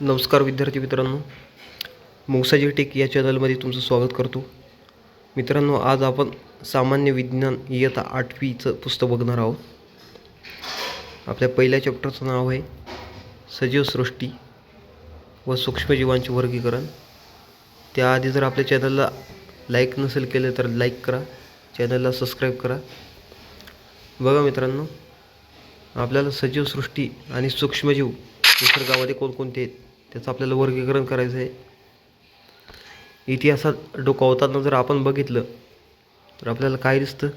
नमस्कार विद्यार्थी मित्रांनो. मौसाजी टेक या चॅनलमध्ये तुमचं स्वागत करतो. मित्रांनो आज आपण सामान्य विज्ञान इयत्ता आठवीचं पुस्तक बघणार आहोत. आपल्या पहिल्या चॅप्टरचं नाव आहे सजीव सृष्टी व सूक्ष्मजीवांचे वर्गीकरण. त्याआधी जर आपल्या चॅनलला लाईक नसेल केलं तर लाईक करा चॅनलला सबस्क्राईब करा. बघा मित्रांनो आपल्याला सजीव सृष्टी आणि सूक्ष्मजीव निसर्गामध्ये कोणकोणते आहेत? त्याचं आपल्याला वर्गीकरण करायचं आहे. इतिहासात डोकावताना जर आपण बघितलं तर आपल्याला काय दिसतं?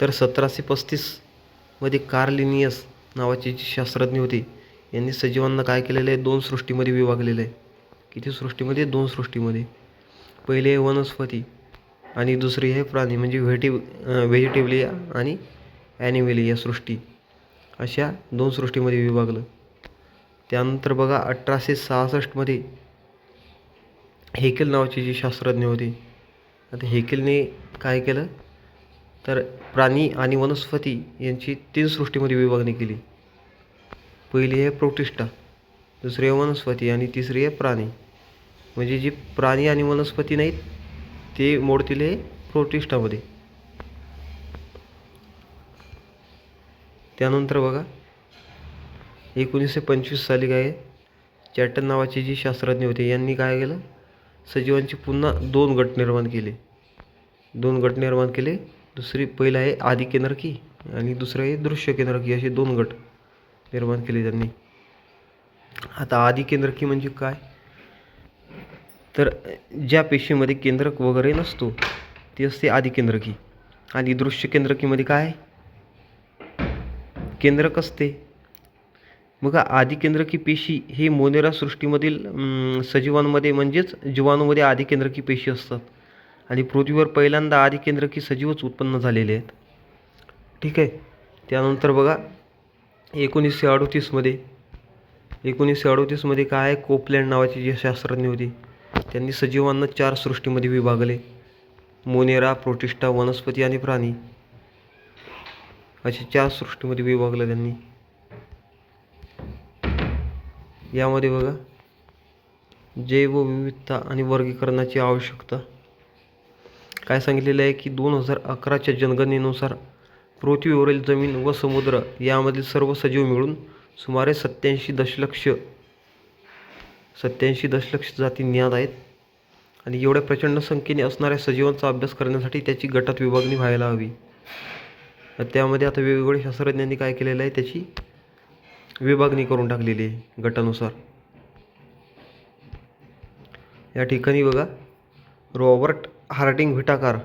तर सतराशे पस्तीसमध्ये कार्लिनियस नावाचे जे शास्त्रज्ञ होते यांनी सजीवांना काय केलेलं आहे? दोन सृष्टीमध्ये विभागलेलं आहे. किती सृष्टीमध्ये? दोन सृष्टीमध्ये. पहिले आहे वनस्पती आणि दुसरी आहे प्राणी म्हणजे व्हेटि व्हेजिटेबलिया आणि ॲनिमेलिया सृष्टी. अशा दोन सृष्टीमध्ये विभागलं. त्यानंतर बघा अठराशे सहासष्टमध्ये हेकेल नावाचे जे शास्त्रज्ञ होते आता हेकेलने काय केलं? तर प्राणी आणि वनस्पती यांची तीन सृष्टीमध्ये विभागणी केली. पहिली आहे प्रोटिष्ठा दुसरी आहे वनस्पती आणि तिसरी आहे प्राणी. म्हणजे जी प्राणी आणि वनस्पती नाहीत ते मोडतील हे प्रोटिष्ठामध्ये त्यानंतर बघा एकोणीसशे पंचवीस साली काय चॅटन नावाचे जे शास्त्रज्ञ होते यांनी काय केलं? सजीवांची पुन्हा दोन गट निर्माण केले. दोन गट निर्माण केले. दुसरी पहिलं आहे आदिकेंद्रकी आणि दुसरं आहे दृश्य केंद्रकी असे दोन गट निर्माण केले त्यांनी. आता आदिकेंद्रकी म्हणजे काय? तर ज्या पेशीमध्ये केंद्रक वगैरे नसतो ती असते आदिकेंद्रकी आणि दृश्य केंद्रकीमध्ये काय? केंद्रक असते. बघा आदिकेंद्रकी पेशी ही मोनेरा सृष्टीमधील सजीवांमध्ये म्हणजेच जीवाणूमध्ये आदिकेंद्रकी पेशी असतात. आणि पृथ्वीवर पहिल्यांदा आदिकेंद्रकी सजीवच उत्पन्न झालेले आहेत. ठीक आहे? त्यानंतर बघा एकोणीसशे अडोतीसमध्ये एकोणीसशे अडोतीसमध्ये काय आहे? कोपलँड नावाचे जे शास्त्रज्ञ होते त्यांनी सजीवांना चार सृष्टीमध्ये विभागले. मोनेरा प्रोटिस्टा वनस्पती आणि प्राणी असे चार सृष्टीमध्ये विभागलं त्यांनी. यामध्ये बघा. जैवविविधता आणि वर्गीकरणाची आवश्यकता. काय सांगितलेलं आहे की दोन हजार अकराच्या जनगणनेनुसार पृथ्वीवरील जमीन व समुद्र यामधील सर्व सजीव मिळून सुमारे सत्याऐंशी दशलक्ष सत्याऐंशी दशलक्ष जाती ज्ञात आहेत. आणि एवढ्या प्रचंड संख्येने असणाऱ्या सजीवांचा अभ्यास करण्यासाठी त्याची गटात विभागणी व्हायला हवी. त्यामध्ये आता वेगवेगळ्या शास्त्रज्ञांनी काय केलेलं आहे त्याची विभागणी करून टाकलेली आहे गटानुसार. या ठिकाणी बघा रॉबर्ट हार्डिंग विटाकार.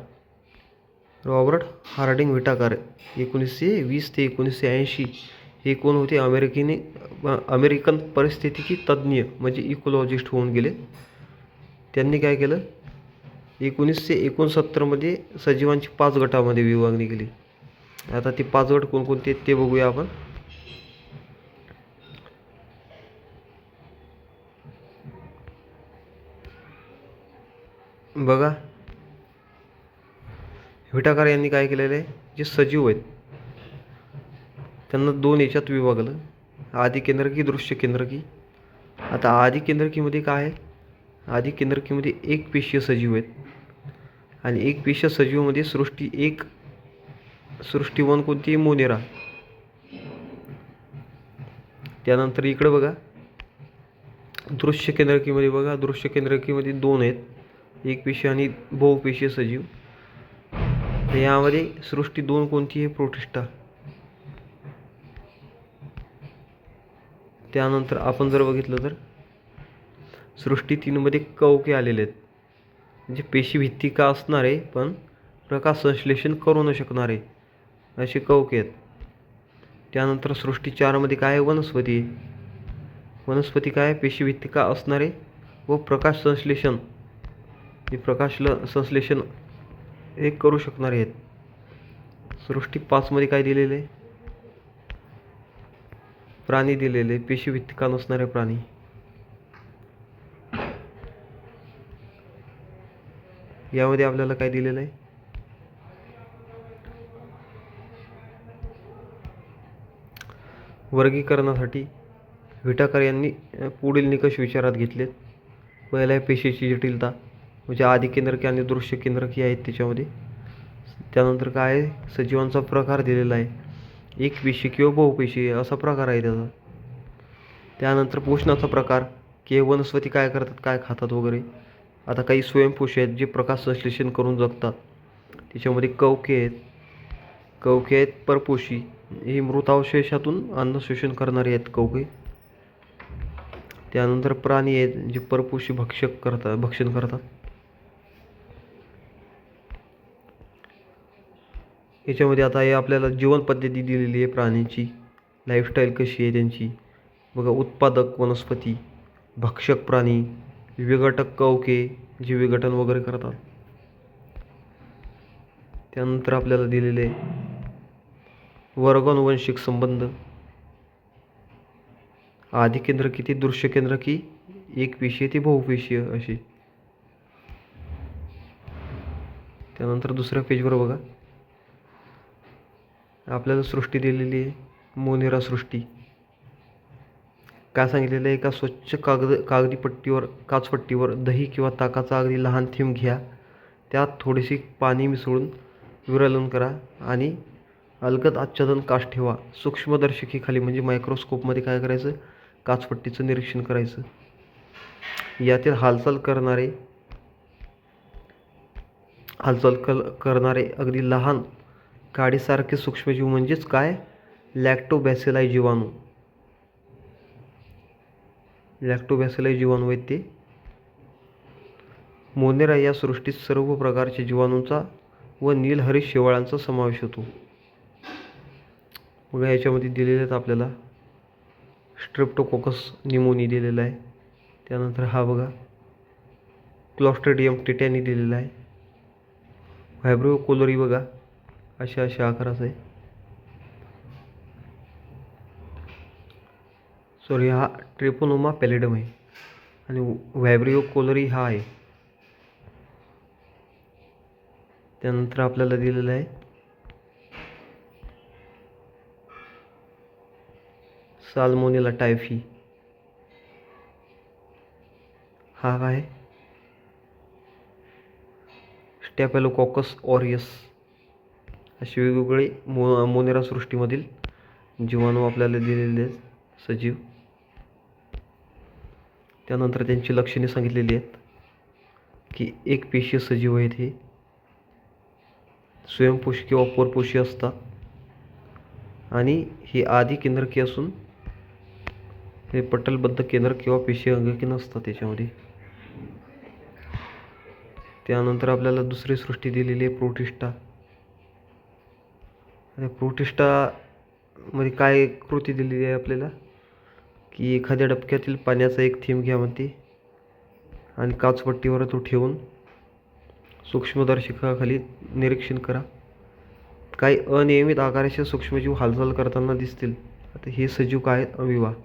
Robert Harding विटाकार. एकोणीसशे वीस ते एकोणीसशे ऐंशी हे कोण होते? अमेरिकेने अमेरिकन परिस्थितिकी तज्ज्ञ म्हणजे इकोलॉजिस्ट होऊन गेले. त्यांनी काय केलं? एकोणीसशे एकोणसत्तरमध्ये सजीवांची पाच गटामध्ये विभागणी केली. आता ते पाच गट कोणकोणते ते बघूया आपण. बघा. विटाकार यांनी काय केलेलं आहे? जे सजीव आहेत त्यांना दोन याच्यात विभागलं. आदी केंद्रकी दृश्य केंद्रकी. आता आदी केंद्रकीमध्ये काय आहे? आदी केंद्रकीमध्ये एक पेशीय सजीव आहेत. आणि एक पेशीय सजीवमध्ये सृष्टी एक सृष्टीवन कोणती? मोनेरा. त्यानंतर इकडं बघा. दृश्य केंद्रकीमध्ये बघा. दृश्य केंद्रकीमध्ये दोन आहेत. एक पेशी आणि बहुपेशीय सजीव. तर यामध्ये सृष्टी दोन कोणती आहे? प्रोटिष्ठा त्यानंतर आपण जर बघितलं तर सृष्टी तीनमध्ये कवके आलेले आहेत. म्हणजे पेशीभित्तिका आहे पण प्रकाश संश्लेषण करू न शकणारे असे कवके आहेत. त्यानंतर सृष्टी चारमध्ये काय आहे? वनस्पती वनस्पती काय आहे? पेशीभित्तिका असणारे व प्रकाश संश्लेषण हे प्रकाश ल संश्लेषण हे करू शकणारे आहेत. सृष्टी पाचमध्ये काय दिलेलं आहे? प्राणी दिलेले पेशीभित्तिका नसणारे प्राणी. यामध्ये आपल्याला काय दिलेलं आहे? वर्गीकरणासाठी विटाकर यांनी पुढील निकष विचारात घेतलेत. पहिला आहे पेशीची जटिलता. म्हणजे आधी केंद्रकी आणि दृश्य केंद्रकी आहेत त्याच्यामध्ये. त्यानंतर काय आहे? सजीवांचा प्रकार दिलेला आहे. एक पेशी किंवा बहुपेशी असा प्रकार आहे त्याचा. त्यानंतर पोषणाचा प्रकार की वनस्पती काय करतात काय खातात वगैरे. आता काही स्वयंपोषी आहेत जे प्रकाश संश्लेषण करून जगतात. त्याच्यामध्ये कवके आहेत. कवके आहेत परपोषी. हे मृतावशेषातून अन्न शोषण करणारे आहेत कवके. त्यानंतर प्राणी आहेत जे परपोषी भक्षक करतात भक्षण करतात. याच्यामध्ये आता हे आपल्याला जीवनपद्धती दिलेली आहे प्राण्यांची. लाईफस्टाईल कशी आहे त्यांची? बघा उत्पादक वनस्पती भक्षक प्राणी विघटक कवके जे विघटन वगैरे करतात. त्यानंतर आपल्याला दिलेले वर्गानुवंशिक संबंध. आधी केंद्र किती? दृश्य केंद्र की एक पेशीय ते बहुपेशीय असे त्यानंतर दुसऱ्या पेजवर बघा. आपल्याला सृष्टी दिलेली आहे मोनेरा सृष्टी. काय सांगितलेलं आहे? एका स्वच्छ कागद कागदी पट्टीवर काचपट्टीवर दही किंवा ताकाचा अगदी लहान थेंब घ्या. त्यात थोडीशी पाणी मिसळून विरलन करा आणि अलगद आच्छादन काच ठेवा. सूक्ष्मदर्शकीखाली म्हणजे मायक्रोस्कोपमध्ये काय करायचं? काचपट्टीचं निरीक्षण करायचं. यातील हालचाल करणारे हालचाल कल करणारे अगदी लहान काडीसारखे सूक्ष्मजीव म्हणजेच काय? लॅक्टोबॅसिलाई जीवाणू. लॅक्टोबॅसिलाई जीवाणू आहेत ते. मोनेरा या सृष्टीत सर्व प्रकारच्या जीवाणूंचा व नीलहरी शेवाळांचा समावेश होतो. मग याच्यामध्ये दिलेले आहेत आपल्याला स्ट्रेप्टोकोकस निमोनी दिलेला आहे. त्यानंतर हा बघा क्लॉस्ट्रेडियम टिटॅनी दिलेला आहे. व्हायब्रो कोलोरी बघा अशा अशा आकाराचं आहे. सॉरी हा ट्रिपोनोमा पॅलेडम आहे. आणि व्हॅब्रिओ कोलरी हा आहे. त्यानंतर आपल्याला दिलेलं आहे साल्मोनेला टायफी हा काय? स्टॅपेलोकॉकस ऑरियस असे वेगवेगळे मो मोनेरा सृष्टीमधील जीवाणू आपल्याला दिलेले आहेत सजीव. त्यानंतर त्यांची लक्षणे सांगितलेली आहेत की एक पेशीय सजीव आहेत हे. स्वयंपोषी किंवा परपोषी असतात. आणि हे आधी केंद्रकी असून हे पटलबद्ध केंद्र किंवा पेशी अंगकी नसतात त्याच्यामध्ये त्यानंतर आपल्याला दुसरी सृष्टी दिलेली आहे प्रोटिष्ठा आणि प्रोटिस्टामध्ये काय कृती दिलेली आहे आपल्याला? की एखाद्या डबक्यातील पाण्याचा एक थेंब घ्या म्हणते आणि काचपट्टीवर तो ठेवून सूक्ष्मदर्शकाखाली निरीक्षण करा. काही अनियमित आकाराचे सूक्ष्मजीव हालचाल करताना दिसतील. आता हे सजीव काय आहेत?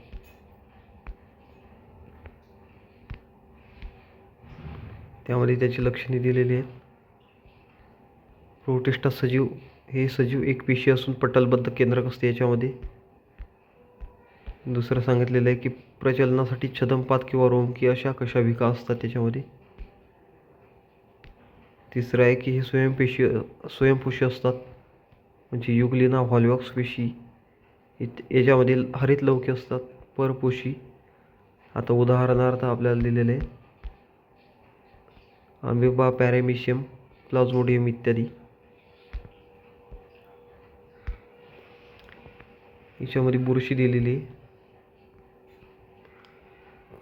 त्यामध्ये त्याची लक्षणे दिलेली आहेत. प्रोटिष्ठा सजीव हे सजीव एक पेशी असून पटलबद्ध केंद्रक असते याच्यामध्ये. दुसरं सांगितलेलं आहे की प्रचलनासाठी छदमपात किंवा रोमकी अशा कशा विका असतात त्याच्यामध्ये. तिसरं आहे की हे स्वयंपेशी स्वयंपोषी असतात. म्हणजे युगलिना व्हॉल्वॉक्स पेशी इत- याच्यामधील हरित लौकी असतात परपोशी आता उदाहरणार्थ आपल्याला दिलेले आहे. अमिबा पॅरेमिशियम प्लाझ्मोडियम इत्यादी. याच्यामध्ये बुरशी दिलेली.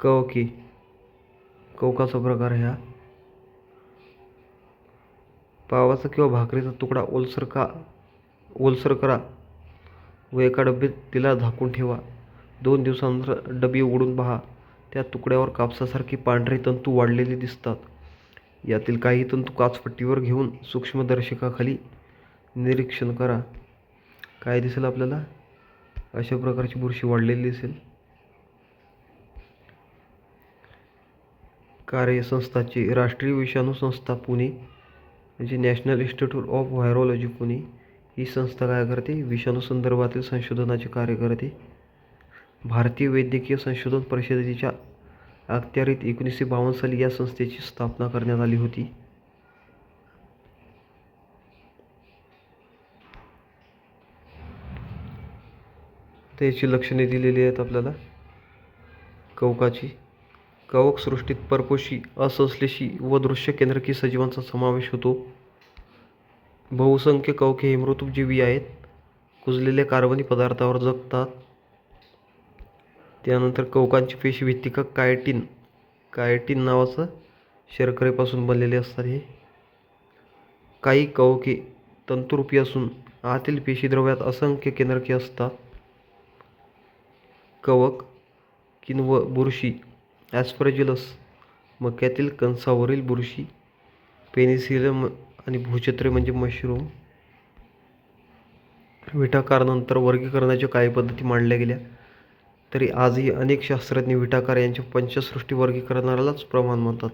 कवकी. कवकाचा प्रकार ह्या. पावाचा किंवा भाकरीचा तुकडा ओलसर का ओलसर करा व एका डब्यात तिला झाकून ठेवा. दोन दिवसानंतर डबी उघडून पहा. त्या तुकड्यावर कापसासारखी पांढरे तंतू वाढलेले दिसतात. यातील काही तंतू काचपट्टीवर घेऊन सूक्ष्मदर्शकाखाली निरीक्षण करा. काय दिसेल आपल्याला? अशा प्रकारची बुरशी वाढलेली दिसेल. कार्यसंस्थाची राष्ट्रीय विषाणू संस्था पुणे म्हणजे national institute of virology Pune ही संस्था काय करते? विषाणू संदर्भातील संशोधनाचे कार्य करते. भारतीय वैद्यकीय संशोधन परिषदेच्या अखत्यारीत एकोणीसशे बावन्न साली या संस्थेची स्थापना करण्यात आली होती. त्याची लक्षणे दिलेली आहेत आपल्याला. कवकाची कवक सृष्टीत परपोषी असंश्लेषी व दृश्य केंद्रकी सजीवांचा समावेश होतो. बहुसंख्य कवके हे मृतूपजीवी आहेत. कुजलेल्या कार्बनी पदार्थावर जगतात. त्यानंतर कवकांची पेशीभित्तिका कायटिन कायटिन नावाचं शर्करेपासून बनलेले असतात हे. काही कवके तंतुरूपी असून आतील पेशीद्रव्यात असंख्य केंद्रके असतात. कवक किंव बुरशी ॲस्परजिलस मक्यातील कणसावरील बुरशी पेनिसिलम आणि भूछत्रे म्हणजे मशरूम विटाकारनंतर वर्गीकरणाच्या काही पद्धती मांडल्या गेल्या. तरी आजही अनेक शास्त्रज्ञ विटाकार यांच्या पंचसृष्टी वर्गीकरणालाच प्रमाण मानतात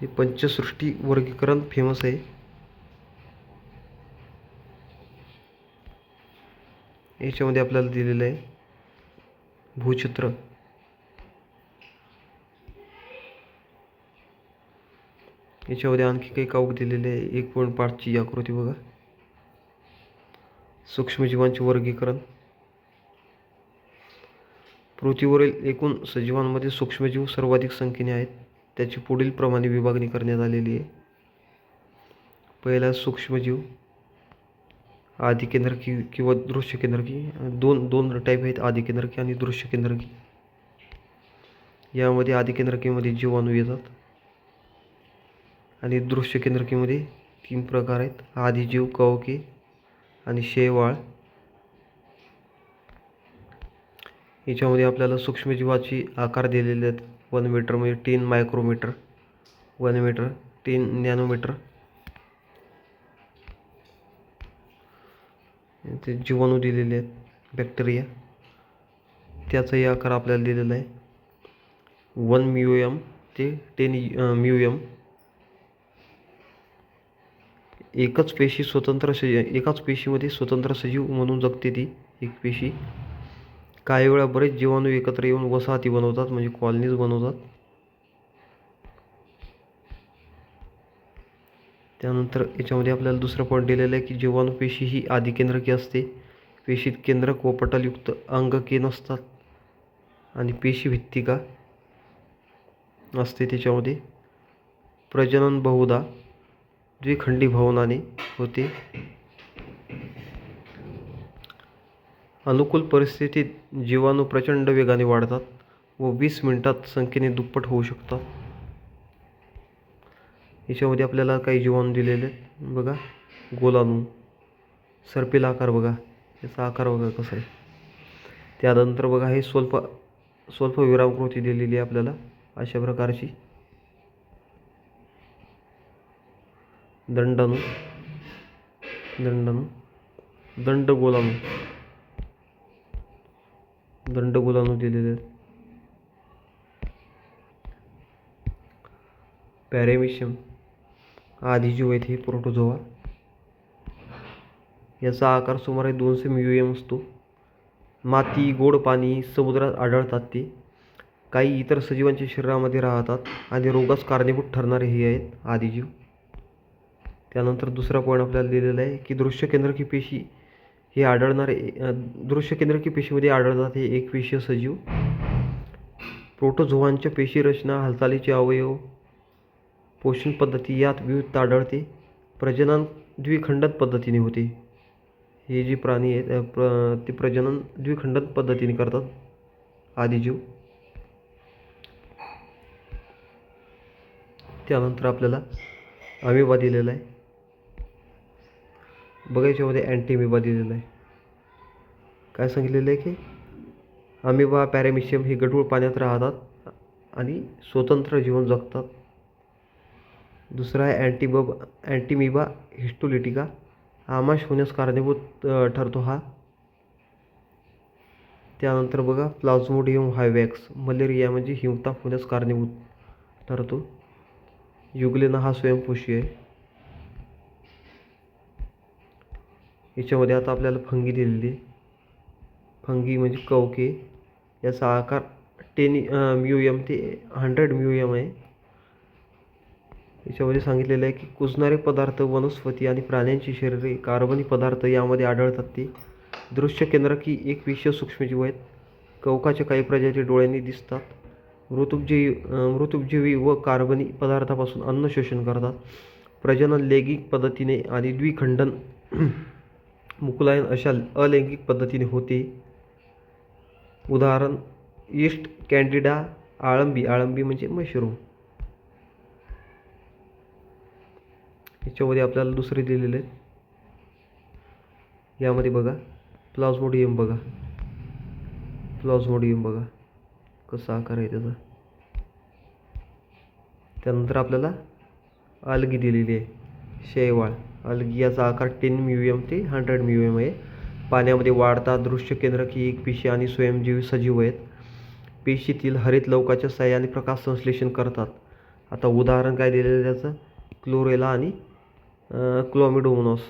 हे पंचसृष्टी वर्गीकरण फेमस आहे. याच्यामध्ये आपल्याला दिलेलं आहे. भूचित्र. याच्यामध्ये आणखी काही काऊक दिलेले आहे. एक पॉईंट पाचची आकृती बघा. सूक्ष्मजीवांचे वर्गीकरण. पृथ्वीवरील एकूण सजीवांमध्ये सूक्ष्मजीव सर्वाधिक संख्येने आहेत. त्याची पुढील प्रमाणे विभागणी करण्यात आलेली आहे. पहिला सूक्ष्मजीव आदिकेंद्रकी किंवा दृश्य केंद्रकी दोन दोन टाईप आहेत आदिकेंद्रकी आणि दृश्य केंद्रकी यामध्ये आदिकेंद्रकीमध्ये जीवाणू येतात. आणि दृश्य केंद्रकीमध्ये तीन प्रकार आहेत. आदिजीव कवके आणि शेवाळ. याच्यामध्ये आपल्याला सूक्ष्मजीवाची आकार दिलेले आहेत. वन मीटर म्हणजे ten micrometre one metre ten nanometre ते जीवाणू दिलेले आहेत बॅक्टेरिया त्याचाही आकार आपल्याला दिलेला आहे. वन म्युएम ते टेन म्युएम. एकच पेशी स्वतंत्र सजीव एकाच पेशीमध्ये स्वतंत्र सजीव म्हणून जगते ती एक पेशी. काही वेळा बरेच जीवाणू एकत्र येऊन वसाहती बनवतात म्हणजे कॉलनीज बनवतात. त्यानंतर याच्यामध्ये आपल्याला दुसरा पॉईंट दिलेला आहे की जीवाणू पेशी ही आदिकेंद्रकी असते. पेशीत केंद्रक व पटलयुक्त अंगके नसतात. आणि पेशी भित्तिका असते त्याच्यामध्ये. प्रजनन बहुधा द्विखंडी भवनाने होते. अनुकूल परिस्थितीत जीवाणू प्रचंड वेगाने वाढतात व वीस मिनिटात संख्येने दुप्पट होऊ शकतात. याच्यामध्ये आपल्याला काही जीवाणू दिलेले आहेत. बघा गोलाणू सर्पिल आकार बघा याचा आकार बघा कसा आहे. त्यानंतर बघा हे स्वल्प स्वल्प विरामकृती दिलेली आहे आपल्याला अशा प्रकारची. दंडाणू दंडाणू दंड गोलाणू दंड गोलाणू दिलेले आहेत. पॅरेमिशियम आदिजीव आहेत हे प्रोटोझोआ याचा आकार सुमारे दोनशे म्युएम असतो. माती गोड पाणी समुद्रात आढळतात ते. काही इतर सजीवांच्या शरीरामध्ये राहतात आणि रोगास कारणीभूत ठरणारे हे आहेत आदिजीव. त्यानंतर दुसरा पॉईंट आपल्याला दिलेला आहे की दृश्य केंद्रकी पेशी हे आढळणारे दृश्य केंद्रकी पेशीमध्ये आढळतात हे एक पेशीय सजीव. प्रोटोझोआंच्या पेशी रचना हालचालीचे अवयव पोषण पद्धती यात विविधता आढळते. प्रजनन द्विखंडन पद्धतीने होते. हे जे प्राणी आहेत प्र ते प्रजनन द्विखंडन पद्धतीने करतात. आदिजीव त्यानंतर आपल्याला अमिबा दिलेला आहे. बघा याच्यामध्ये अँटीमिबा दिलेला आहे. काय सांगितलेलं आहे की अमिबा पॅरेमिशियम हे गढूळ पाण्यात राहतात आणि स्वतंत्र जीवन जगतात. दुसरा आहे अँटीबब अँटीमिबा हिस्टोलिटिका. आमाश होण्यास कारणीभूत ठरतो हा. त्यानंतर बघा प्लाझ्मोडियम हायवॅक्स मलेरिया म्हणजे हिमताप होण्यास कारणीभूत ठरतो. युगलेना हा स्वयंपोषी आहे. याच्यामध्ये आता आपल्याला फंगी दिलेली आहे. फंगी म्हणजे कवके. याचा आकार टेन म्यू एम ते हंड्रेड म्यू एम आहे. याच्यामध्ये सांगितलेलं आहे की कुजणारे पदार्थ वनस्पती आणि प्राण्यांची शरीरे कार्बनी पदार्थ यामध्ये आढळतात. ते दृश्य केंद्र की एक विषय सूक्ष्मजीव आहेत. कवकाच्या काही प्रजाती डोळ्यांनी दिसतात. मृतुपजीवी मृतुपजीवी व कार्बनी पदार्थापासून अन्न शोषण करतात. प्रजनन लैंगिक पद्धतीने आणि द्विखंडन मुकुलायन अशा अलैंगिक पद्धतीने होते. उदाहरण ईस्ट कॅन्डिडा आळंबी. आळंबी म्हणजे मशरूम. याच्यामध्ये आपल्याला दुसरे दिलेले आहेत. यामध्ये बघा प्लाझ्मोडियम बघा. प्लाझ्मोडियम बघा कसा आकार आहे त्याचा. त्यानंतर आपल्याला अलगी दिलेली आहे शेवाळ. अलगी याचा आकार टेन म्यू एम ते हंड्रेड म्यू एम आहे. पाण्यामध्ये वाढतात दृश्य केंद्र की एक पेशी आणि स्वयंजीवी सजीव आहेत. पेशीतील हरित लवकाच्या साह्याने प्रकाश संश्लेषण करतात. आता उदाहरण काय दिलेलं आहे त्याचं? क्लोरेला आणि क्लोमिडोमोनॉस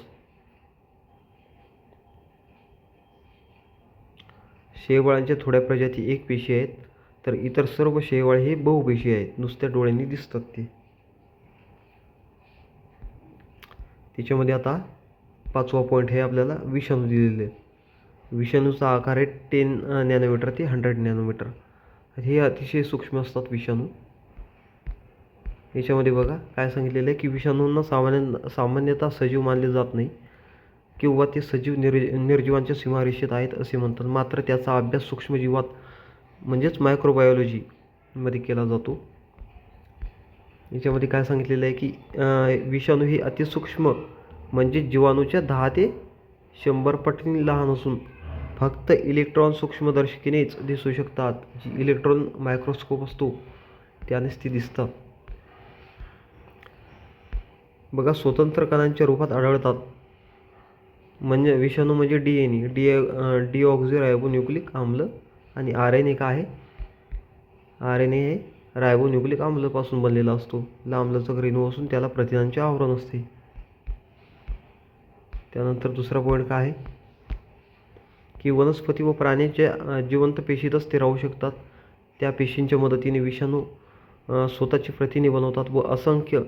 शेवाळांच्या थोड्या प्रजाती एक पेशी आहेत तर इतर सर्व शेवाळ हे बहुपेशी आहेत. नुसत्या डोळ्यांनी दिसतात ते. त्याच्यामध्ये आता पाचवा पॉईंट हे आपल्याला विषाणू दिलेले आहेत. विषाणूचा आकार आहे टेन नॅनोमीटर ते हंड्रेड नॅनोमीटर हे अतिशय सूक्ष्म असतात विषाणू. याच्यामध्ये बघा काय सांगितलेलं आहे की विषाणूंना सामान्य सामान्यतः सजीव मानले जात नाही किंवा ते सजीव निर निर्जीवांच्या सीमारेषेत आहेत असे म्हणतात. मात्र त्याचा अभ्यास सूक्ष्मजीवात म्हणजेच मायक्रोबायोलॉजीमध्ये केला जातो. याच्यामध्ये काय सांगितलेलं आहे की विषाणू हे अतिसूक्ष्म म्हणजे जीवाणूच्या दहा ते शंभर पटीने लहान असून फक्त इलेक्ट्रॉन सूक्ष्मदर्शिकेनेच दिसू शकतात. जी इलेक्ट्रॉन मायक्रोस्कोप असतो त्यानेच ती दिसतात. बघा स्वतंत्र कणांच्या रूपात आढळतात. म्हणजे विषाणू म्हणजे D N A D deoxyribonucleic आम्ल आणि आर एन ए काय आहे? आर एन ए हे रायबोन्युक्लिक आम्लपासून बनलेला असतो. लांबलाचं रेणू असून त्याला प्रथिनांचे आवरण असते. त्यानंतर दुसरा पॉईंट काय आहे? की वनस्पती व प्राण्याच्या जिवंत पेशीतच ते राहू शकतात. त्या पेशींच्या मदतीने विषाणू स्वतःची प्रथिने बनवतात व असंख्य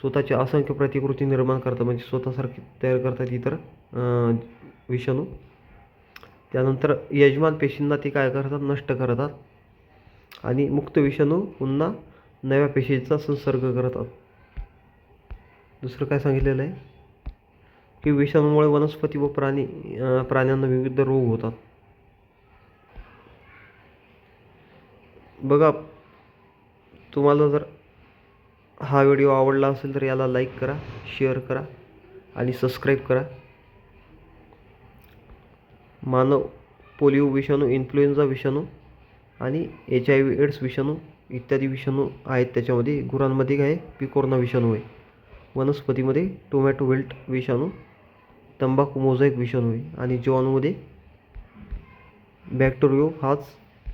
स्वतःच्या असंख्य प्रतिकृती निर्माण करतात म्हणजे स्वतःसारखे तयार करतात इतर विषाणू. त्यानंतर यजमान पेशींना ते काय करतात? नष्ट करतात. आणि मुक्त विषाणू पुन्हा नव्या पेशीचा संसर्ग करतात. दुसरं काय सांगितलेलं आहे? की विषाणूमुळे वनस्पती व प्राणी प्राण्यांना विविध रोग होतात. बघा तुम्हाला जर हा व्हिडिओ आवडला असेल तर याला लाईक करा शेअर करा आणि सबस्क्राईब करा. मानव पोलिओ विषाणू इन्फ्लुएन्झा विषाणू आणि एच आय व्ही एड्स विषाणू इत्यादी विषाणू आहेत त्याच्यामध्ये. गुरांमध्ये काय पिकोर्ना विषाणू आहे. वनस्पतीमध्ये टोमॅटो वेल्ट विषाणू तंबाखू मोझॅक विषाणू आहे आणि जीवाणूमध्ये बॅक्टेरियो हाच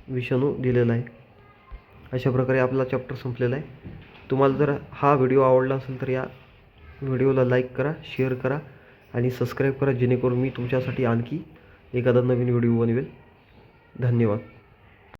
विषाणू दिलेला आहे. अशा प्रकारे आपला चॅप्टर संपलेला आहे. तुम्हाला जर हा व्हिडिओ आवडला असेल तर या व्हिडिओला लाईक करा शेअर करा आणि सबस्क्राईब करा जेणेकरून मी तुमच्यासाठी आणखी एखादा नवीन व्हिडिओ बनवेल. धन्यवाद.